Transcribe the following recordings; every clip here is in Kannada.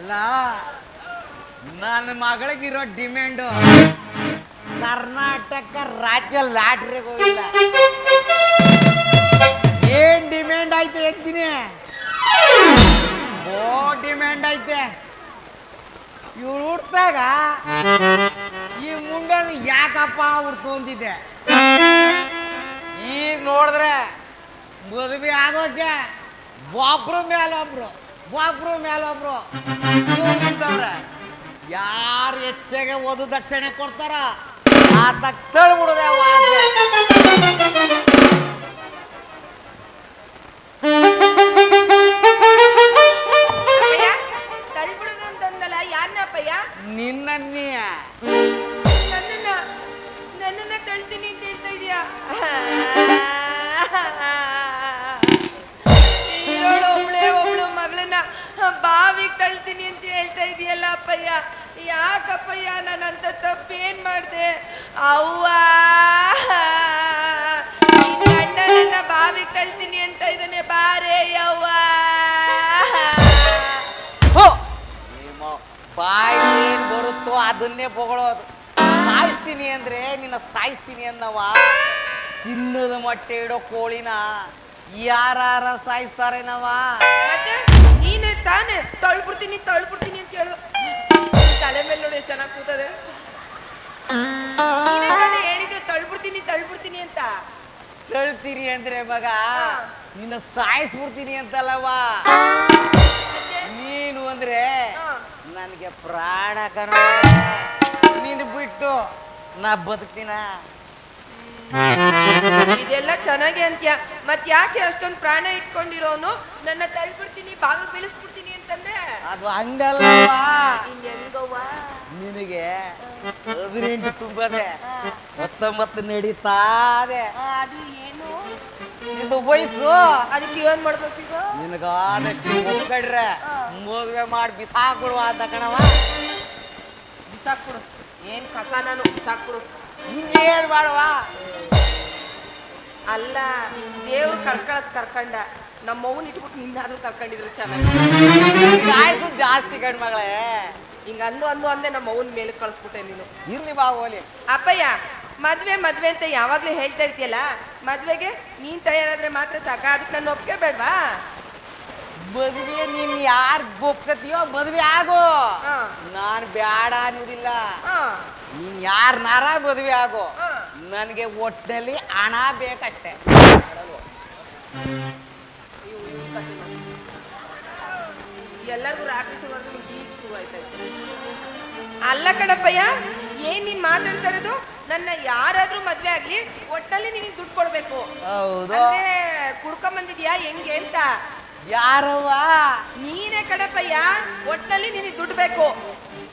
ಅಲ್ಲ, ನನ್ನ ಮಗಳಿಗಿರೋ ಡಿಮ್ಯಾಂಡು ಕರ್ನಾಟಕ ರಾಜ್ಯ ಲಾಟ್ರಿಗೆ ಹೋಗಿಲ್ಲ ಏನ್ ಡಿಮ್ಯಾಂಡ್ ಐತೆ ಎತ್ತೀನಿ? ಓ ಡಿಮ್ಯಾಂಡ್ ಐತೆ. ಇವ್ರು ಹುಟ್ಟಾಗ ಈ ಮುಂಡನ ಯಾಕಪ್ಪ ಹುಡ್ತು ಅಂತಿದ್ದೆ ಈಗ ನೋಡಿದ್ರೆ ಮದುವೆ ಆಗೋಕೆ ಒಬ್ರು ಮೇಲೊಬ್ರು ಒಬ್ರು ಮೇಲೊಬ್ರು ಯಾರು ಹೆಚ್ಚಾಗೆ ಓದು ದಕ್ಷಿಣೆ ಕೊಡ್ತಾರ? ಆತ ತಳ್ಬಿಡುದೆ ಅಪ್ಪಯ್ಯ ತಳ್ಬಿಡುದು ಅಂತಂದಲ್ಲ ಯಾರನ್ನಪ್ಪಯ್ಯ ನಿನ್ನನ್ನೇ. ನನ್ನನ್ನ ನನ್ನನ್ನ ತಳ್ತೀನಿ ಅಂತ ಹೇಳ್ತಾ ಇದೀಯಾ? ತಳ್ತೀನಿ ಅಂತ ಹೇಳ್ತಾ ಇದೆಯಲ್ಲ ಅಪ್ಪಯ್ಯ. ಯಾಕಪ್ಪಯ್ಯ? ನಾನು ಅಂತ ತಪ್ಪೇನ್ ಮಾಡಿದೆ? ಅವ್ವ! ನನ್ನ ಬಾವಿಗೆ ತಳ್ತೀನಿ ಅಂತ ಇದನ್ನೇ ಬಾರೇ ಯವ್ವ! ಬಾಯಿ ಏನ್ ಬರುತ್ತೋ ಅದನ್ನೇ ಬೊಗಳೋದು. ಸಾಯಿಸ್ತೀನಿ ಅಂದ್ರೆ ನಿನ್ನ ಸಾಯಿಸ್ತೀನಿ ಅನ್ನವ ಚಿನ್ನದ ಮೊಟ್ಟೆ ಇಡೋ ಕೋಳಿನ ಯಾರ ಸಾಯಿಸ್ತಾರೇನವ ಮತ್ತೆ? ತಳ್ಬಿಡ್ತೀನಿ ತಳ್ಬಿಡ್ತೀನಿ ಅಂತ. ತಳ್ತೀನಿ ಅಂದ್ರೆ ಮಗ ನಿನ್ನ ಸಾಯಿಸ್ಬಿಡ್ತೀನಿ ಬಿಡ್ತೀನಿ ಅಂತಲ್ಲವಾ ನೀನು ಅಂದ್ರೆ ನನ್ಗೆ ನನಗೆ ಪ್ರಾಣ ಕನ ನೀನು ಬಿಟ್ಟು ನಾ ಬದುಕ್ತೀನ? ಇದೆಲ್ಲ ಚೆನ್ನಾಗಿ ಅಂತ್ಯ. ಮತ್ ಯಾಕೆ ಅಷ್ಟೊಂದು ಪ್ರಾಣ ಇಟ್ಕೊಂಡಿರೋನು? ನನ್ನ ತಳ್ಬಿಡ್ತೀನಿ ಬಾವಿ ಬೀಳಿಸ್ಬಿಡ್ತೀನಿ ಅಂತಂದ್ರೆ ಅದು ಹಂಗಲ್ಲವ ಹೆಂಗವ್ವ ನಿನಗೆ ಹದಿನೆಂಟು ತುಂಬದೆ ಹತ್ತೊಂಬತ್ತು ನಡೀತಾದೆ. ಅದು ಏನು? ನಿಂದು ವಯಸ್ಸು. ಅದಕ್ಕೆ ಏನ್ ಮಾಡ್ಬೇಕೀಗ? ನಿನಗಾದಷ್ಟು ಒಪ್ಕೊಂಡ್ರೆ ಮದುವೆ ಮಾಡಿ ಬಿಸಾಕೊಡುವ ಅಂತ ಕಣವ ಬಿಸಾಕ್ಬಿಡು. ಏನ್ ಕಸ ನಾನು ಬಿಸಾಕ್ಬಿಡು. ಹಿಂಗೇನ್ ಮಾಡುವ? ಅಲ್ಲ ದೇವ್ರು ಕರ್ಕೊಳಕ್ ಕರ್ಕಂಡ. ನಮ್ಮ ಇಟ್ಬಿಟ್ಟು ನಿನ್ನಾದ್ರೂ ಕರ್ಕೊಂಡಿದ್ರೆ ಚೆನ್ನಾಗಿ. ಆಯ್ಸು ಜಾಸ್ತಿ ಗಂಡ್ಮಗಳೇ ಹಿಂಗ ಅಂದು ಅಂದು ಅಂದೆ ನಮ್ಮ ಅವ್ವನ್ ಮೇಲೆ ಕಳಿಸ್ಬಿಟ್ಟೆ ನೀನು. ಇರ್ಲಿ ಬಾ ಓಲಿ. ಅಪ್ಪಯ್ಯ ಮದ್ವೆ ಮದ್ವೆ ಅಂತ ಯಾವಾಗ್ಲೂ ಹೇಳ್ತಾ ಇರ್ತೀಯಲ್ಲ? ಮದ್ವೆಗೆ ನೀನ್ ತಯಾರಾದ್ರೆ ಮಾತ್ರ ಸಾಕ ಅದಕ್ಕೆ ನಾನು ಒಪ್ಕೆ ಬೇಡ್ವಾ? ಮದುವೆ ನೀನ್ ಯಾರ್ ಬೊಕ್ಕತಿಯೋ ಮದ್ವೆ ಆಗೋ. ಹಾ. ನಾನ್ ಬ್ಯಾಡ ಅನ್ನೋದಿಲ್ಲ. ಹಾ. ನೀನ್ ಯಾರನಾರ ನಾರ ಮದ್ವೆ ಆಗೋ? ನನಗೆ ಒಟ್ಟಿನಲ್ಲಿ ಹಣ ಬೇಕಷ್ಟೇ. ಎಲ್ಲರಿಗೂ ರಾತ್ರಿ ಶುರುವಾದ್ರೆ ಈಗ ಶುರು ಆಯ್ತಾಯ್ತು ಅಲ್ಲ ಕಣಪ್ಪಯ್ಯ ಏನ್ ನೀನ್ ಮಾತಾಡ್ತಾ ಇರೋದು? ನನ್ನ ಯಾರಾದ್ರೂ ಮದ್ವೆ ಆಗ್ಲಿ ಒಟ್ಟಲ್ಲಿ ನಿನಗೆ ದುಡ್ಡು ಕೊಡ್ಬೇಕು. ಹೌದು. ಅಂದ್ರೆ ಕುಡ್ಕೊಂಡ್ ಬಂದಿದ್ಯಾ ಹೆಂಗೆ ಅಂತ. ಯಾರವ್ವ? ನೀನೇ ಕಣಪ್ಪಯ್ಯ ಒಟ್ಟಲ್ಲಿ ನಿನಗೆ ದುಡ್ಡು ಬೇಕು.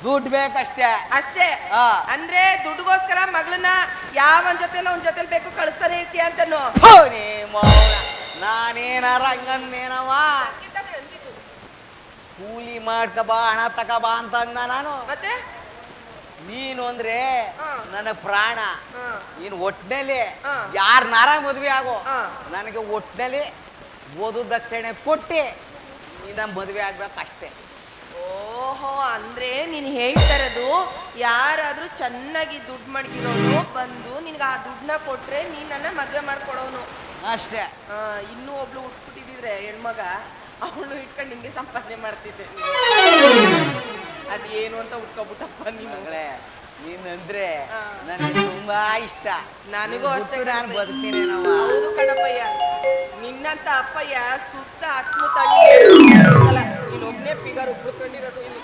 ದುಡ್ಡು ಬೇಕಷ್ಟೇ. ಅಷ್ಟೇ. ಆ. ಅಂದ್ರೆ ದುಡ್ಡುಗೋಸ್ಕರ ಮಗಳನ್ನ ಯಾವ ಒಂದ್ ಜೊತೆಲ್ಲ ಒಂದ್ ಜೊತೆಲಿ ಬೇಕು ಕಳಿಸ್ತಾನೆ ಇರ್ತೀಯ ಅಂತನೋ. ಥು, ನೀ ಮೌನ. ನಾನೇನಾರ ಹಂಗಂದೇನವ ಕೂಲಿ ಮಾಡ್ಕಬಾ ಹಣ ತಕಬಾ ಅಂತ ಅಂದ ನಾನು. ಮತ್ತೆ? ನೀನು ಅಂದ್ರೆ ನನ್ನ ಪ್ರಾಣ. ನೀನ್ ನೀನು ಒಟ್ಟಿನಲ್ಲಿ ನಾರ ಮದ್ವೆ ಆಗೋ. ನನಗೆ ಒಟ್ಟಿನಲ್ಲಿ ಓದು ದಕ್ಷಿಣೆ ಕೊಟ್ಟಿ ನಿನ್ನ ಮದುವೆ ಆಗ್ಬೇಕಷ್ಟೇ ಓಹೋ ಅಂದ್ರೆ ನೀನ್ ಹೇಳ್ತಾರದು ಯಾರಾದ್ರೂ ಚೆನ್ನಾಗಿ ದುಡ್ಡು ಮಡಗಿರೋನು ಬಂದು ನಿನ್ಗೆ ಆ ದುಡ್ಡನ್ನ ಕೊಟ್ರೆ ನೀನ್ ನನ್ನ ಮದ್ವೆ ಮಾಡ್ಕೊಡೋನು ಅಷ್ಟೇ. ಇನ್ನೂ ಒಬ್ಳು ಉಟ್ಬಿಟ್ಟಿದ್ರೆ ಹೆಣ್ಮಗ. ಅವಳು ಇಟ್ಕೊಂಡು ನಿಂಗೆ ಸಂಪಾದನೆ ಮಾಡ್ತಿದ್ದೆ. ಅದೇನು ಅಂತ ಉಟ್ಕೊಬಿಟ್ಟಪ್ಪ ನೀನು. ಮಗಳೇ ನೀನಂದ್ರೆ. ನನಗೆ ತುಂಬಾ ಇಷ್ಟ. ನನಗೂ ಅಷ್ಟು ನಾನು ಕಣಪ್ಪಯ್ಯ. ಬದುಕ್ತೀನೇನವ್ವ ಹೌದು ಕಣಪ್ಪಯ್ಯ. ನಿನ್ನಂತ ಅಪ್ಪಯ್ಯ ಸುತ್ತ ಹತ್ತು ತಳ್ಳಿ ನೀನೊಬ್ನೇ ಫಿಗರ್ ಉಳ್ಕೊಂಡಿರೋದು ಇಲ್ಲಿ.